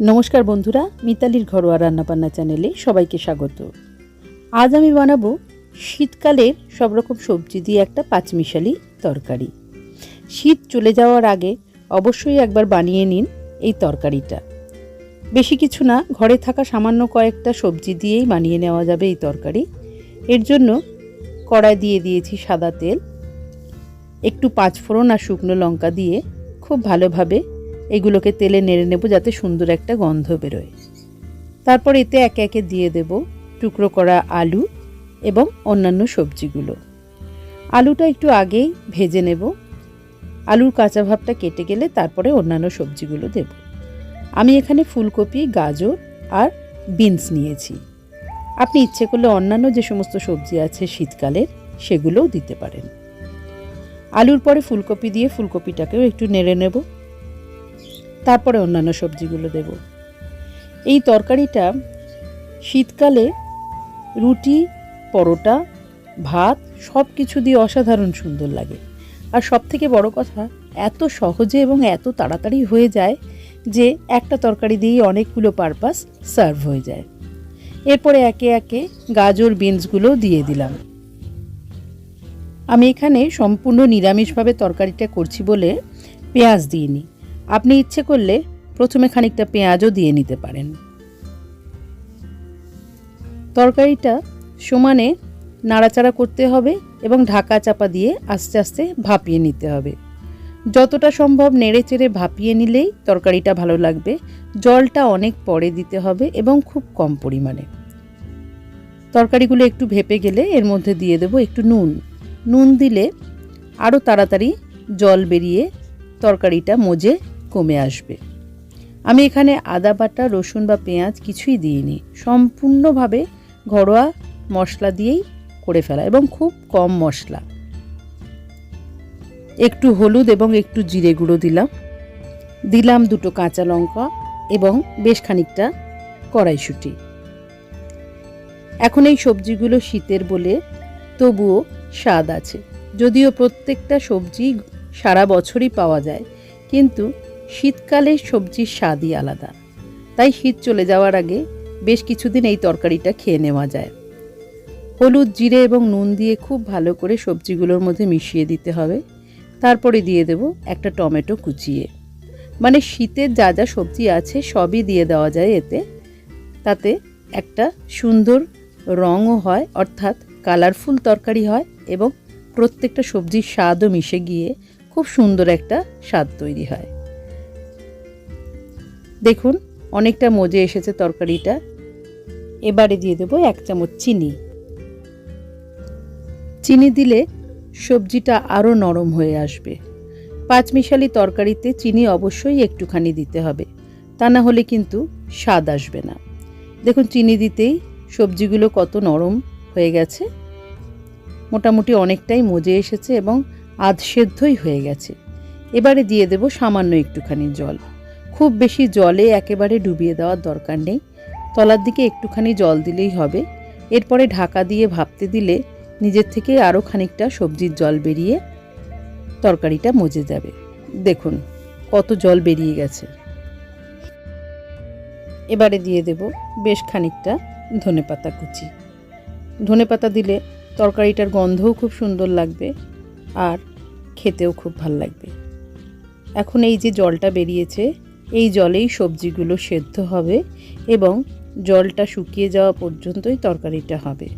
নমস্কার বন্ধুরা, মিতালির ঘরোয়া রান্নাবান্না চ্যানেলে সবাইকে স্বাগত। আজ আমি বানাবো শীতকালের সব রকম সবজি দিয়ে একটা পাঁচমিশালি তরকারি। শীত চলে যাওয়ার আগে অবশ্যই একবার বানিয়ে নিন এই তরকারিটা। বেশি কিছু না, ঘরে থাকা সামান্য কয়েকটা সবজি দিয়েই বানিয়ে নেওয়া যাবে এই তরকারি। এর জন্য কড়াই দিয়ে দিয়েছি সাদা তেল, একটু পাঁচফোড়ন আর শুকনো লঙ্কা দিয়ে খুব ভালোভাবে এগুলোকে তেলে নেড়ে নেব যাতে সুন্দর একটা গন্ধ বেরোয়। তারপর এতে একে একে দিয়ে দেব টুকরো করা আলু এবং অন্যান্য সবজিগুলো। আলুটা একটু আগেই ভেজে নেব। আলুর কাঁচা ভাবটা কেটে গেলে তারপরে অন্যান্য সবজিগুলো দেব। আমি এখানে ফুলকপি, গাজর আর বিনস নিয়েছি। আপনি ইচ্ছে করলে অন্যান্য যে সমস্ত সবজি আছে শীতকালের, সেগুলোও দিতে পারেন। আলুর পরে ফুলকপি দিয়ে ফুলকপিটাকেও একটু নেড়ে নেব। তারপরে অন্যান্য সবজিগুলো দেব। এই তরকারিটা শীতকালে রুটি, পরোটা, ভাত সব কিছু দিয়ে অসাধারণ সুন্দর লাগে। আর সব থেকে বড় কথা, এত সহজে এবং এত তাড়াতাড়ি হয়ে যায় যে একটা তরকারি দিয়েই অনেকগুলো পারপাস সার্ভ হয়ে যায়। এরপরে একে একে গাজর বিনসগুলো দিয়ে দিলাম। আমি এখানে সম্পূর্ণ নিরামিষভাবে তরকারিটা করছি বলে পেঁয়াজ দিইনি। আপনি ইচ্ছে করলে প্রথমে খানিকটা পেঁয়াজও দিয়ে নিতে পারেন। তরকারিটা সমানে নাড়াচাড়া করতে হবে এবং ঢাকা চাপা দিয়ে আস্তে আস্তে ভাপিয়ে নিতে হবে। যতটা সম্ভব নেড়ে চেড়ে ভাপিয়ে নিলেই তরকারিটা ভালো লাগবে। জলটা অনেক পরে দিতে হবে এবং খুব কম পরিমাণে। তরকারিগুলো একটু ভেপে গেলে এর মধ্যে দিয়ে দেবো একটু নুন। নুন দিলে আরও তাড়াতাড়ি জল বেরিয়ে তরকারিটা মজে কমে আসবে। আমি এখানে আদা বাটা, রসুন বা পেঁয়াজ কিছুই দিইনি। সম্পূর্ণভাবে ঘরোয়া মশলা দিয়েই করে ফেলা এবং খুব কম মশলা। একটু হলুদ এবং একটু জিরে গুঁড়ো দিলাম। দিলাম দুটো কাঁচা লঙ্কা এবং বেশ খানিকটা কড়াইশুঁটি। এখন এই সবজিগুলো শীতের বলে তবুও স্বাদ আছে। যদিও প্রত্যেকটা সবজি সারা বছরই পাওয়া যায়, কিন্তু শীতকালে সবজির স্বাদই আলাদা। তাই শীত চলে যাওয়ার আগে বেশ কিছুদিন এই তরকারিটা খেয়ে নেওয়া যায়। হলুদ, জিরে এবং নুন দিয়ে খুব ভালো করে সবজিগুলোর মধ্যে মিশিয়ে দিতে হবে। তারপরে দিয়ে দেব একটা টমেটো কুচিয়ে। মানে শীতের যা যা সবজি আছে সবই দিয়ে দেওয়া যায় এতে। তাতে একটা সুন্দর রঙও হয়, অর্থাৎ কালারফুল তরকারি হয় এবং প্রত্যেকটা সবজির স্বাদও মিশে গিয়ে খুব সুন্দর একটা স্বাদ তৈরি হয়। দেখুন, অনেকটা মজে এসেছে তরকারিটা। এবারে দিয়ে দেবো এক চামচ চিনি। চিনি দিলে সবজিটা আরও নরম হয়ে আসবে। পাঁচমিশালি তরকারিতে চিনি অবশ্যই একটুখানি দিতে হবে, তা না হলে কিন্তু স্বাদ আসবে না। দেখুন, চিনি দিতেই সবজিগুলো কত নরম হয়ে গেছে। মোটামুটি অনেকটাই মজে এসেছে এবং আধ সেদ্ধই হয়ে গেছে। এবারে দিয়ে দেব সামান্য একটুখানি জল। খুব বেশি জলে একেবারে ডুবিয়ে দেওয়ার দরকার নেই। তলার দিকে একটুখানি জল দিলেই হবে। এরপরে ঢাকা দিয়ে ভাপতে দিলে নিজের থেকে আরও খানিকটা সবজির জল বেরিয়ে তরকারিটা মজে যাবে। দেখুন, কত জল বেরিয়ে গেছে। এবারে দিয়ে দেব বেশ খানিকটা ধনেপাতা কুচি। ধনেপাতা দিলে তরকারিটার গন্ধও খুব সুন্দর লাগবে আর খেতেও খুব ভালো লাগবে। এখন এই যে জলটা বেরিয়েছে এই জলেই সবজিগুলো সেদ্ধ হবে এবং জলটা শুকিয়ে যাওয়া পর্যন্তই তরকারিটা হবে।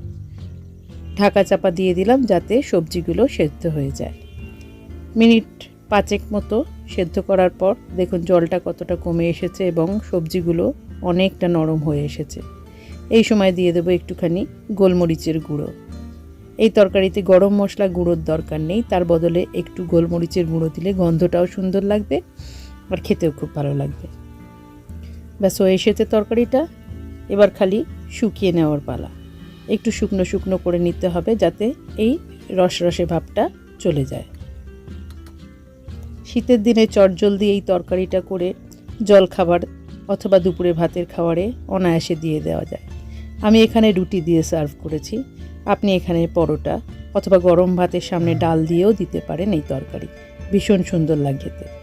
ঢাকা চাপা দিয়ে দিলাম যাতে সবজিগুলো সেদ্ধ হয়ে যায়। মিনিট পাঁচেক মতো সেদ্ধ করার পর দেখুন জলটা কতটা কমে এসেছে এবং সবজিগুলো অনেকটা নরম হয়ে এসেছে। এই সময় দিয়ে দেবো একটুখানি গোলমরিচের গুঁড়ো। এই তরকারিতে গরম মশলা গুঁড়োর দরকার নেই, তার বদলে একটু গোলমরিচের গুঁড়ো দিলে গন্ধটাও সুন্দর লাগবে। আর খেতেও খুব ভালো লাগবে। ব্যাস হয়ে এসেছে তরকারিটা। এবার খালি শুকিয়ে নেওয়ার পালা। একটু শুকনো শুকনো করে নিতে হবে যাতে এই রস রসে ভাবটা চলে যায়। শীতের দিনে চটজলদি এই তরকারিটা করে জল খাবার অথবা দুপুরে ভাতের খাবারে অনায়াসে দিয়ে দেওয়া যায়। আমি এখানে রুটি দিয়ে সার্ভ করেছি। আপনি এখানে পরোটা অথবা গরম ভাতের সামনে ডাল দিয়েও দিতে পারেন এই তরকারি। ভীষণ সুন্দর লাগে খেতে।